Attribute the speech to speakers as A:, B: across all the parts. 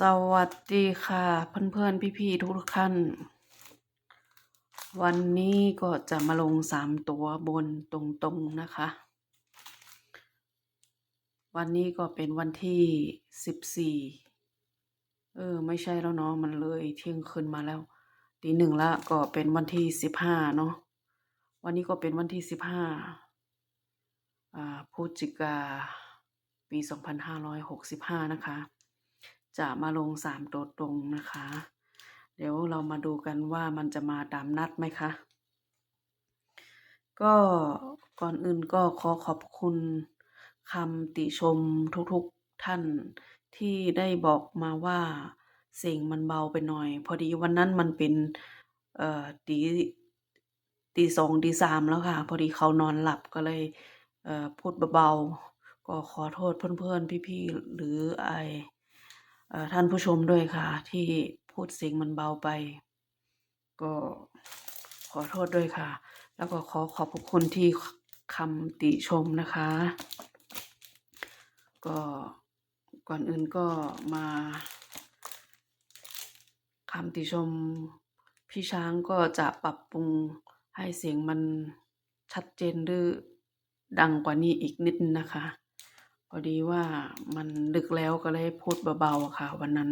A: สวัสดีค่ะเพื่อนๆ พี่ๆ ทุกท่าน วันนี้ก็จะมาลงสามตัวบนตรงๆนะคะ วันนี้ก็เป็นวันที่สิบสี่เออ ไม่ใช่แล้วเนาะมันเลยเที่ยงคืนมาแล้วตีหนึ่งละก็เป็นวันที่สิบห้าเนาะวันนี้ก็เป็นวันที่สิบห้าอ่าพฤศจิกาปีสองพันห้าร้อยหกสิบห้านะคะ จะมาลงสามตัวตรงนะคะ เดี๋ยวเรามาดูกันว่ามันจะมาตามนัดไหมคะ ก็ก่อนอื่นก็ขอขอบคุณคำติชมทุกๆท่านที่ได้บอกมาว่าเสียงมันเบาไปหน่อย พอดีวันนั้นมันเป็นเอ่อตีตีสองตีสามแล้วค่ะ พอดีเขานอนหลับก็เลยเอ่อพูดเบาๆก็ขอโทษเพื่อนๆพี่ๆหรือไอเอ่อ ท่านผู้ชมด้วยค่ะ ที่พูดเสียงมันเบาไป ก็ขอโทษด้วยค่ะ แล้วก็ขอขอบคุณที่คำติชมนะคะ ก็ก่อนอื่นก็มาคำติชมพี่ช้างก็จะปรับปรุงให้เสียงมันชัดเจนหรือดังกว่านี้อีกนิดนะคะ อดีว่ามันดึกแล้วก็เลยพูดเบาๆอะค่ะ วันนั้น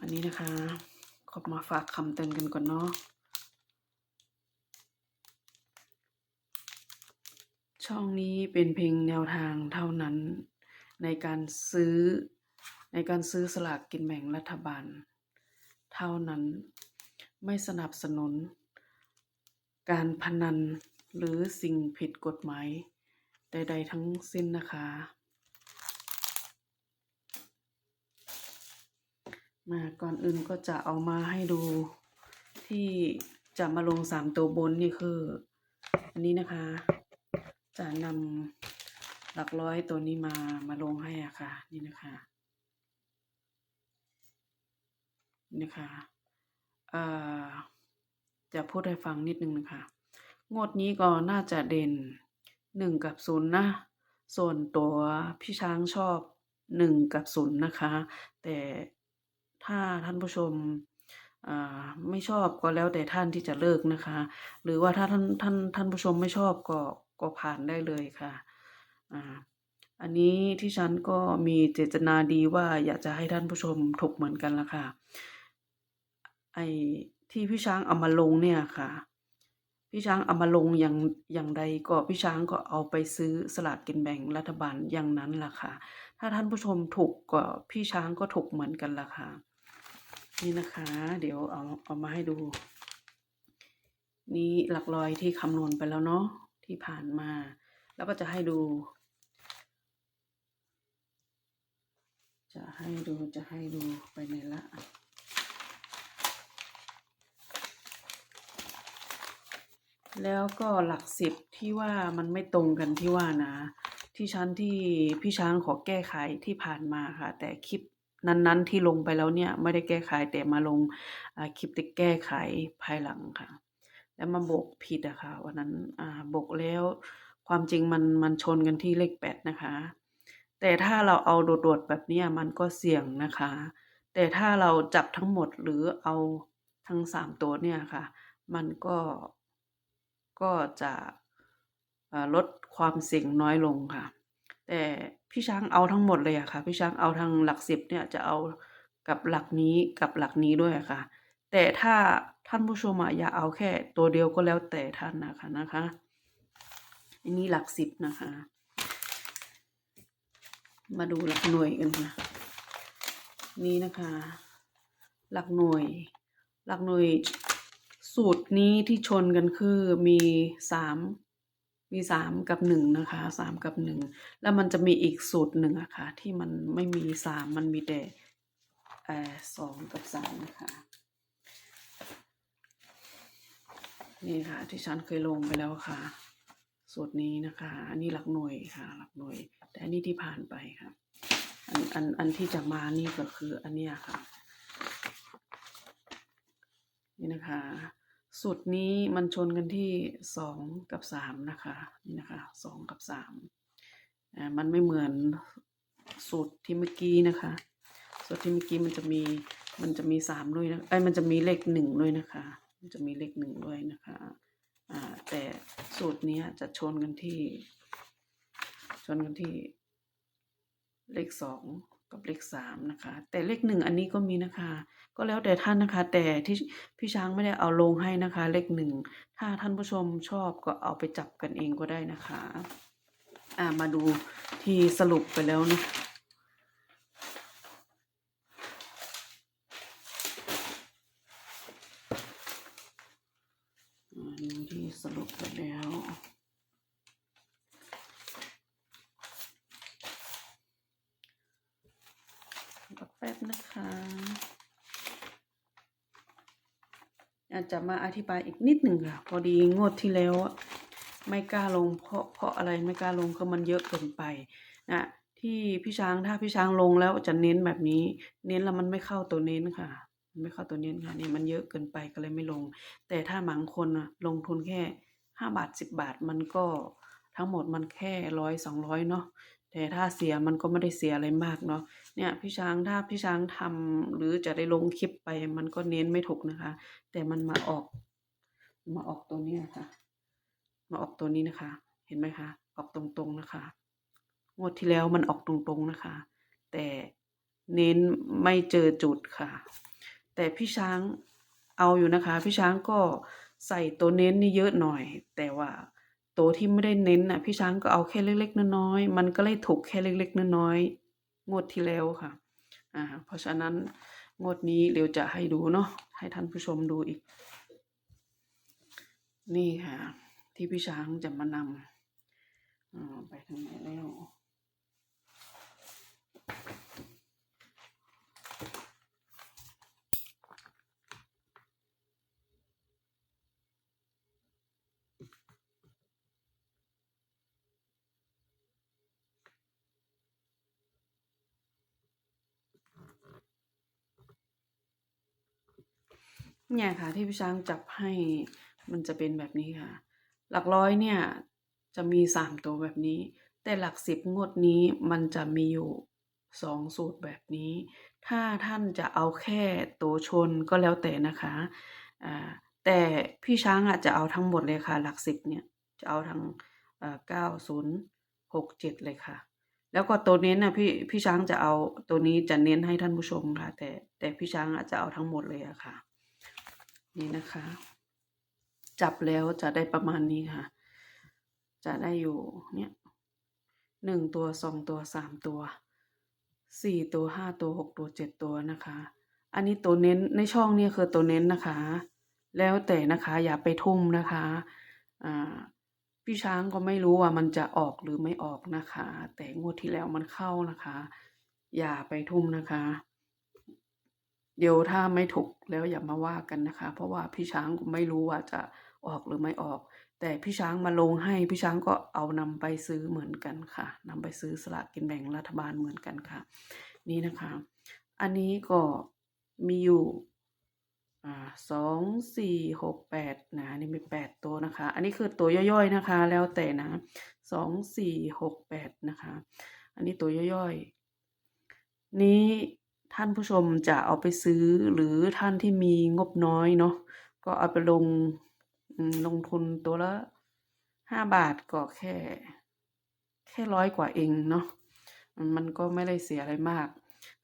A: อันนี้นะคะขอมาฝากคำเตือนกันก่อนเนาะช่องนี้เป็นเพียงแนวทางเท่านั้น ในการซื้อในการซื้อสลากกินแบ่งรัฐบาล เท่านั้นไม่สนับสนุน การพนันหรือสิ่งผิดกฎหมาย ใด ๆ ทั้งสิ้นนะคะ มาก่อนอื่นก็จะเอามาให้ดูที่จะมาลงสามตัวบนนี่คือ อันนี้นะคะ จะนำหลักร้อยตัวนี้มามาลงให้อะค่ะ นี่นะคะนี่นะคะจะพูดให้ฟังนิดนึงนะคะ งวดนี้ก็น่าจะเด่น หนึ่งกับศูนย์นะ ส่วนตัวพี่ช้างชอบหนึ่งกับศูนย์นะคะ แต่ถ้าท่านผู้ชมไม่ชอบก็แล้วแต่ท่านที่จะเลิกนะคะ หรือว่าถ้าท่านท่านท่านผู้ชมไม่ชอบก็ก็ผ่านได้เลยค่ะอ่าอันนี้ที่ฉันก็มีเจตนาดีว่าอยากจะให้ท่านผู้ชมถูกเหมือนกันละค่ะ ไอ้ที่พี่ช้างเอามาลงเนี่ยค่ะ พี่ช้างเอามาลงอย่างอย่างใดก็พี่ช้างก็เอาไปซื้อสลากกินแบ่งรัฐบาลอย่างนั้นล่ะค่ะ ถ้าท่านผู้ชมถูกก็พี่ช้างก็ถูกเหมือนกันล่ะค่ะ นี่นะคะ เดี๋ยวเอาเอามาให้ดู นี่หลักร้อยที่คำนวณไปแล้วเนาะที่ผ่านมา แล้วก็จะให้ดู จะให้ดูจะให้ดูไปไหนละ แล้วก็หลักสิบที่ว่ามันไม่ตรงกันที่ว่านะ ที่ชั้นที่พี่ช้างขอแก้ไขที่ผ่านมาค่ะ แต่คลิปนั้นๆที่ลงไปแล้วเนี่ยไม่ได้แก้ไขแต่มาลงคลิปที่แก้ไขภายหลังค่ะ แล้วมาบกผิดอะค่ะวันนั้นบกแล้วความจริงมันมันชนกันที่เลขแปดนะคะ แต่ถ้าเราเอาโดดๆแบบนี้มันก็เสี่ยงนะคะ แต่ถ้าเราจับทั้งหมดหรือเอาทั้งสามตัวเนี่ยค่ะ มันก็ ก็จะลดความเสี่ยงน้อยลงค่ะ แต่พี่ช้างเอาทั้งหมดเลยอะค่ะ พี่ช้างเอาทางหลักสิบเนี่ยจะเอากับหลักนี้กับหลักนี้ด้วยค่ะ แต่ถ้าท่านผู้ชมอะอย่าเอาแค่ตัวเดียวก็แล้วแต่ท่านนะคะนะคะอันนี้หลักสิบนะคะ มาดูหลักหน่วยกันค่ะนี่นะคะ หลักหน่วย หลักหน่วย สูตรนี้ที่ชนกันคือมีสามมีสามกับหนึ่งนะคะสามกับหนึ่งแล้วมันจะมีอีกสูตรหนึ่งอะค่ะที่มันไม่มีสามมันมีแต่สองกับสามนะคะนี่ค่ะ ที่ฉันเคยลงไปแล้วค่ะ สูตรนี้นะคะ อันนี้หลักหน่วยค่ะ หลักหน่วย แต่อันนี้ที่ผ่านไปค่ะ อันอันอันที่จะมานี่ก็คืออันเนี้ยค่ะ นี่นะคะ สูตรนี้มันชนกันที่สองกับสามนะคะนี่นะคะสองกับสามมันไม่เหมือนสูตรที่เมื่อกี้นะคะส่วนที่เมื่อกี้มันจะมีมันจะมีสามด้วยนะไอ้มันจะมีเลขหนึ่งด้วยนะคะ มันจะมีเลขหนึ่งด้วยนะคะอ่าแต่สูตรนี้จะชนกันที่ ชนกันที่เลขสอง กับเลขสามนะคะ แต่เลขหนึ่งอันนี้ก็มีนะคะ ก็แล้วแต่ท่านนะคะ แต่ที่พี่ช้างไม่ได้เอาลงให้นะคะ เลขหนึ่งถ้าท่านผู้ชมชอบก็เอาไปจับกันเองก็ได้นะคะ อ่ามาดูที่สรุปไปแล้วนะ อ่าดูที่สรุปไปแล้วรอแป๊บนะคะ อาจจะมาอธิบายอีกนิดหนึ่งค่ะ พอดีงวดที่แล้วอะไม่กล้าลงเพราะเพราะอะไรไม่กล้าลงคือมันเยอะเกินไปนะที่พี่ช้างถ้าพี่ช้างลงแล้วจะเน้นแบบนี้ เน้นแล้วมันไม่เข้าตัวเน้นค่ะ ไม่เข้าตัวเน้นค่ะเนี่ยมันเยอะเกินไปก็เลยไม่ลง แต่ถ้าบางคนลงทุนแค่ห้าบาทสิบบาทมันก็ทั้งหมดมันแค่ร้อยสองร้อยเนาะ แต่ถ้าเสียมันก็ไม่ได้เสียอะไรมากเนาะเนี่ยพี่ช้างถ้าพี่ช้างทำหรือจะได้ลงคลิปไปมันก็เน้นไม่ถูกนะคะ แต่มันมาออก มาออกตัวนี้ยค่ะมาออกตัวนี้นะคะ เห็นไหมคะ ออกตรงๆนะคะงวดที่แล้วมันออกตรงๆนะคะ แต่เน้นไม่เจอจุดค่ะ แต่พี่ช้างเอาอยู่นะคะ พี่ช้างก็ใส่ตัวเน้นนี่เยอะหน่อย แต่ว่า ตัวที่ไม่ได้เน้นน่ะพี่ช้างก็เอาแค่เล็ก ๆ น้อยๆมันก็เลยถูกแค่เล็ก ๆ น้อยๆงวดที่แล้วค่ะอ่าเพราะฉะนั้นงวดนี้เดี๋ยวจะให้ดูเนาะให้ท่านผู้ชมดูอีก นี่ค่ะ ที่พี่ช้างจะมานำอ่าไปทางไหนแล้ว เนี่ยค่ะที่พี่ช้างจับให้มันจะเป็นแบบนี้ค่ะ หลักร้อยเนี่ยจะมีสามตัวแบบนี้ แต่หลักสิบงวดนี้มันจะมีอยู่สองสูตรแบบนี้ ถ้าท่านจะเอาแค่ตัวชนก็แล้วแต่นะคะอ่าแต่พี่ช้างอะจะเอาทั้งหมดเลยค่ะ หลักสิบเนี่ยจะเอาทั้งเก้าศูนย์หกเจ็ดเลยค่ะ แล้วก็ตัวเน้นนะพี่พี่ช้างจะเอาตัวนี้จะเน้นให้ท่านผู้ชมค่ะ แต่แต่พี่ช้างอาจจะเอาทั้งหมดเลยอะค่ะ นี่นะคะ จับแล้วจะได้ประมาณนี้ค่ะ จะได้อยู่เนี่ยหนึ่งตัวสองตัวสามตัวสี่ตัวห้าตัวหกตัวเจ็ดตัวนะคะ อันนี้ตัวเน้นในช่องเนี่ยคือตัวเน้นนะคะ แล้วแต่นะคะอย่าไปทุ่มนะคะอ่าพี่ช้างก็ไม่รู้ว่ามันจะออกหรือไม่ออกนะคะ แต่งวดที่แล้วมันเข้านะคะ อย่าไปทุ่มนะคะ เดี๋ยวถ้าไม่ถูกแล้วอย่ามาว่ากันนะคะ เพราะว่าพี่ช้างไม่รู้ว่าจะออกหรือไม่ออก แต่พี่ช้างมาลงให้พี่ช้างก็เอานำไปซื้อเหมือนกันค่ะนำไปซื้อสลากกินแบ่งรัฐบาลเหมือนกันค่ะ นี่นะคะ อันนี้ก็มีอยู่สองสี่หกแปดนะนนี่มีแปดตัวนะคะ อันนี้คือตัวย่อยๆนะคะ แล้วแต่นะสองสี่หกแปดนะคะ อันนี้ตัวย่อยๆ นี้ ท่านผู้ชมจะเอาไปซื้อหรือท่านที่มีงบน้อยเนาะก็เอาไปลงลงทุนตัวละห้าบาทก็แค่ แค่ร้อยกว่าเองเนาะมันก็ไม่ได้เสียอะไรมาก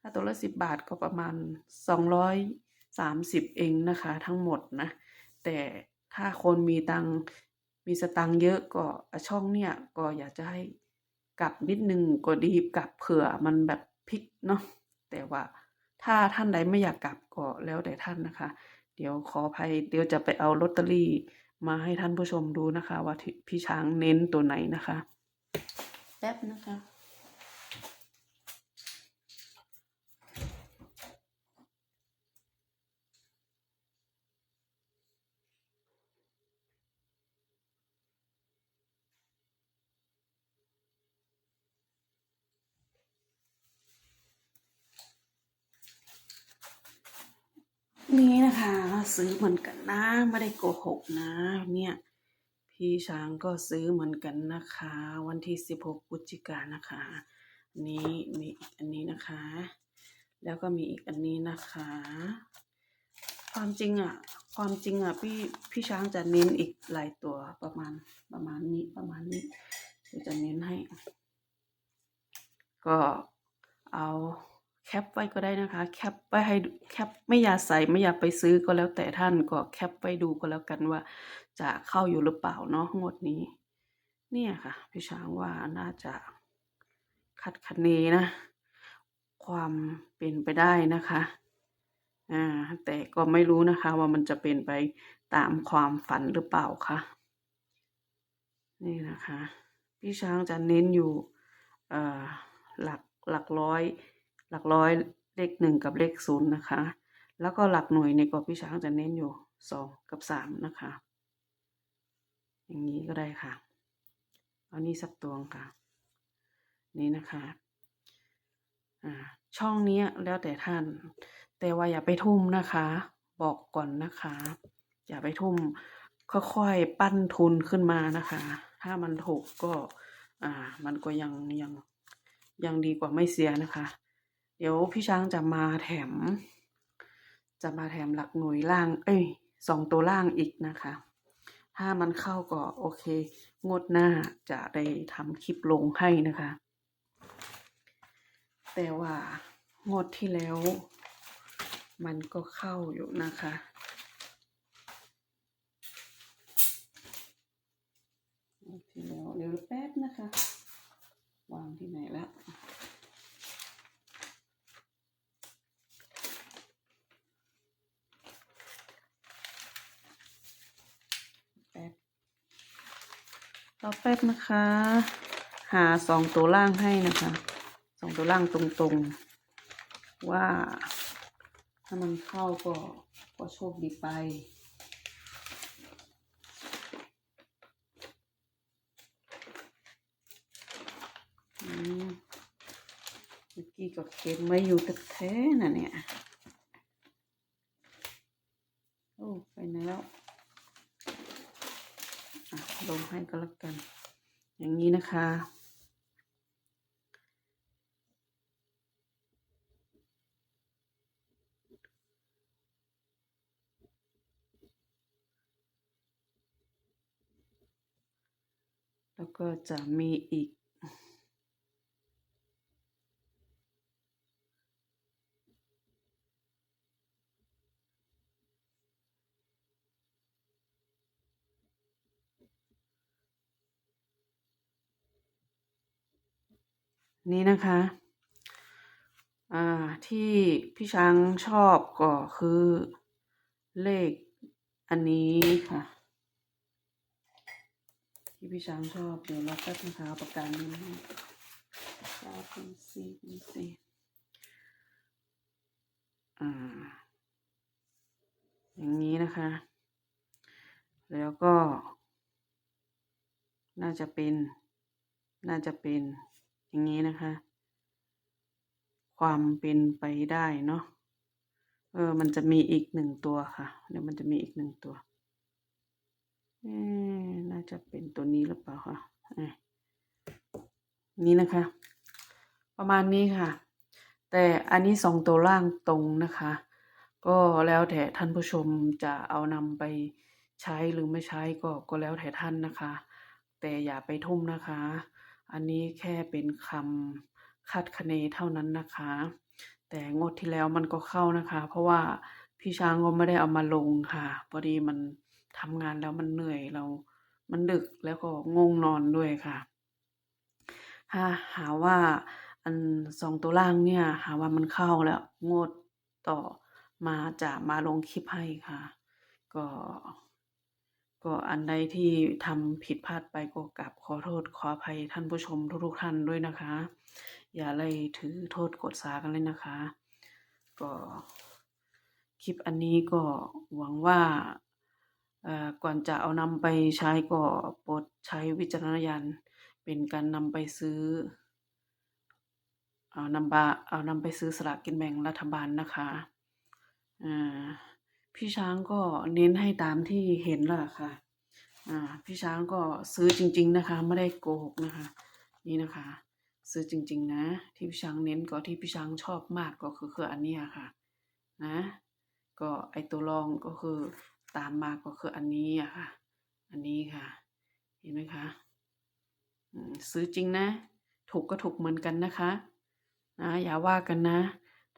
A: ถ้าตัวละสิบบาทก็ประมาณสองร้อยสามสิบเองนะคะ ทั้งหมดนะ แต่ถ้าคนมีตังมีสตังเยอะก็ช่องเนี่ยก็อยากจะให้กลับนิดนึงก็ดีกลับเผื่อมันแบบพลิกเนาะ แต่ว่าถ้าท่านใดไม่อยากกลับก็แล้วแต่ท่านนะคะ เดี๋ยวขออภัยเดี๋ยวจะไปเอาลอตเตอรี่มาให้ท่านผู้ชมดูนะคะ ว่าพี่ช้างเน้นตัวไหนนะคะ แป๊บนะคะ นี่นะคะ ซื้อเหมือนกันนะไม่ได้โกหกนะ เนี่ย พี่ช้างก็ซื้อเหมือนกันนะคะ วันที่สิบหกพฤศจิกานะคะอันนี้มีอีกอันนี้นะคะ แล้วก็มีอีกอันนี้นะคะ ความจริงอะ ความจริงอะพี่พี่ช้างจะเน้นอีกหลายตัวประมาณประมาณนี้ประมาณนี้เดี๋ยวจะเน้นให้ ก็เอา แคปไว้ก็ได้นะคะ แคปไว้ให้แคปไม่อยากใส่ไม่อยากไปซื้อก็แล้วแต่ท่านก็แคปไว้ดูก็แล้วกันว่า จะเข้าอยู่หรือเปล่าเนาะงวดนี้ เนี่ยค่ะ พี่ช้างว่าน่าจะคัดคะเนนะ ความเป็นไปได้นะคะอ่าแต่ก็ไม่รู้นะคะ ว่ามันจะเป็นไปตามความฝันหรือเปล่าคะนี่นะคะ พี่ช้างจะเน้นอยู่อ่อหลักหลักร้อย หลักร้อยเลขหนึ่งกับเลขศูนย์นะคะ แล้วก็หลักหน่วยในกรอบพี่ช้างจะเน้นอยู่สองกับสามนะคะ อย่างนี้ก็ได้ค่ะ เอานี่สักตวงค่ะ นี่นะคะอ่าช่องนี้แล้วแต่ท่าน แต่ว่าอย่าไปทุ่มนะคะ บอกก่อนนะคะ อย่าไปทุ่มค่อยๆปั้นทุนขึ้นมานะคะ ถ้ามันถูกก็ อ่า มันก็ยังยังยังดีกว่าไม่เสียนะคะ เดี๋ยวพี่ช้างจะมาแถม จะมาแถมหลักหน่วยล่าง เอ้ยสองตัวล่างอีกนะคะ ถ้ามันเข้าก็โอเค งวดหน้าจะได้ทำคลิปลงให้นะคะ แต่ว่างวดที่แล้ว มันก็เข้าอยู่นะคะที่แล้วเดี๋ยวแป๊บนะคะ วางที่ไหนแล้ว รอแป๊บนะคะ หาสองตัวล่างให้นะคะสองตัวล่างตรงๆ ว่า ถ้ามันเข้าก็ก็โชคดีไปอืมเมื่อกี้ก็เขียนไว้อยู่แท้น่ะเนี่ย โอ้ไปไหนแล้ว อะลงให้ก็แล้วกัน อย่าง นะคะ แล้วก็จะมีอีก นี่นะคะ อ่า ที่พี่ช้างชอบก็คือเลขอันนี้ค่ะ ที่พี่ช้างชอบเดี๋ยวเราแป๊บนะคะปากกานี้เก้าเป็นสี่เป็นสี่อ่า อย่างนี้นะคะ แล้วก็ น่าจะเป็น น่าจะเป็น อย่างนี้นะคะ ความเป็นไปได้เนาะเออ มันจะมีอีกหนึ่งตัวค่ะ เดี๋ยวมันจะมีอีกหนึ่งตัวเอ๊ะน่าจะเป็นตัวนี้หรือเปล่าคะนี่นะคะ ประมาณนี้ค่ะ แต่อันนี้สองตัวล่างตรงนะคะ ก็แล้วแต่ท่านผู้ชมจะเอานำไปใช้หรือไม่ใช้ก็ก็แล้วแต่ท่านนะคะ แต่อย่าไปทุ่มนะคะ อันนี้แค่เป็นคำคาดคะเนเท่านั้นนะคะ แต่งวดที่แล้วมันก็เข้านะคะ เพราะว่าพี่ช้างก็ไม่ได้เอามาลงค่ะพอดีมันทำงานแล้วมันเหนื่อยเรา มันดึกแล้วก็ง่วงนอนด้วยค่ะถ้าหาว่าอันสองตัวล่างเนี่ย หาว่ามันเข้าแล้วงวดต่อมาจะมาลงคลิปให้ค่ะ ก็ ก็อันใดที่ทำผิดพลาดไปก็กราบขอโทษขออภัยท่านผู้ชมทุกๆท่านด้วยนะคะ อย่าเลยถือโทษกดสากันเลยนะคะ ก็คลิปอันนี้ก็หวังว่าก่อนจะเอานำไปใช้ก็โปรดใช้วิจารณญาณเป็นการนำไปซื้อเอานำบาเอานำไปซื้อสลากกินแบ่งรัฐบาลนะคะอ่า พี่ช้างก็เน้นให้ตามที่เห็นแล้วล่ะค่ะ อ่า พี่ช้างก็ซื้อจริง ๆ นะคะ ไม่ได้โกหกนะคะ นี่นะคะ ซื้อจริง ๆ นะ ที่พี่ช้างเน้นก็ที่พี่ช้างชอบมากก็คือคืออันนี้ค่ะ นะ ก็ไอตัวรองก็คือตามมาก็คืออันนี้อะค่ะ อันนี้ค่ะ เห็นไหมคะซื้อจริงนะ ถูกก็ถูกเหมือนกันนะคะ นะ อย่าว่ากันนะ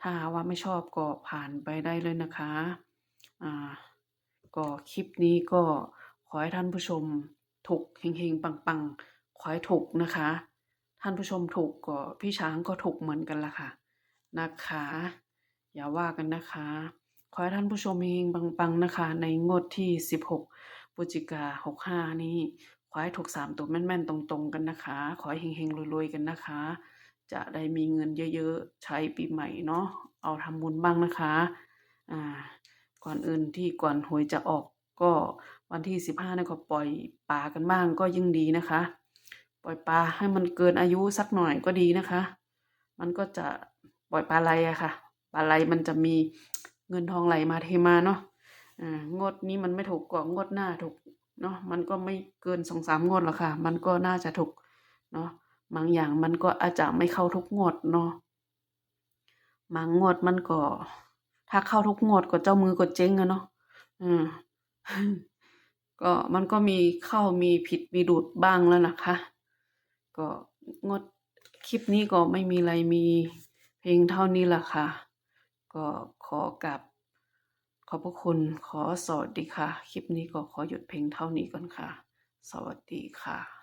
A: ถ้าว่าไม่ชอบก็ผ่านไปได้เลยนะคะ อ่าก็คลิปนี้ก็ขอให้ท่านผู้ชมถูกเฮงๆปังๆ ขอให้ถูกนะคะ ท่านผู้ชมถูกก็พี่ช้างก็ถูกเหมือนกันละค่ะนะคะ อย่าว่ากันนะคะ ขอให้ท่านผู้ชมเฮงๆปังๆนะคะ ในงวดที่ 16พฤศจิกา65 นี้ขอให้ถูกสามตัวแม่นๆ ตรงๆกันนะคะ ขอให้เฮงๆรวยๆกันนะคะ จะได้มีเงินเยอะๆ ใช้ปีใหม่เนาะเอาทำบุญบ้างนะคะ อ่า ก่อนอื่นที่ก่อนหวยจะออกก็วันที่สิบห้าเนี่ยก็ปล่อยปลากันบ้างก็ยิ่งดีนะคะ ปล่อยปลาให้มันเกินอายุสักหน่อยก็ดีนะคะ มันก็จะปล่อยปลาไหลอะค่ะปลาไหลมันจะมีเงินทองไหลมาเทมาเนาะอ่างดนี้มันไม่ถูกก็งดหน้าถูกเนาะมันก็ไม่เกินสองสามงวดหรอกค่ะ มันก็น่าจะถูกเนาะบางอย่างมันก็อาจจะไม่เข้าทุกงวดเนาะบางงวดมันก็ ถ้าเข้าทุกงวดก็เจ้ามือก็เจ๊งอะเนาะอืมก็มันก็มีเข้ามีผิดมีดูดบ้างแล้วนะคะ ก็งดคลิปนี้ก็ไม่มีอะไรมีเพลงเท่านี้ละค่ะ ก็ขอกลับขอบพระคุณขอสวัสดีค่ะ คลิปนี้ก็ขอหยุดเพลงเท่านี้ก่อนค่ะ สวัสดีค่ะ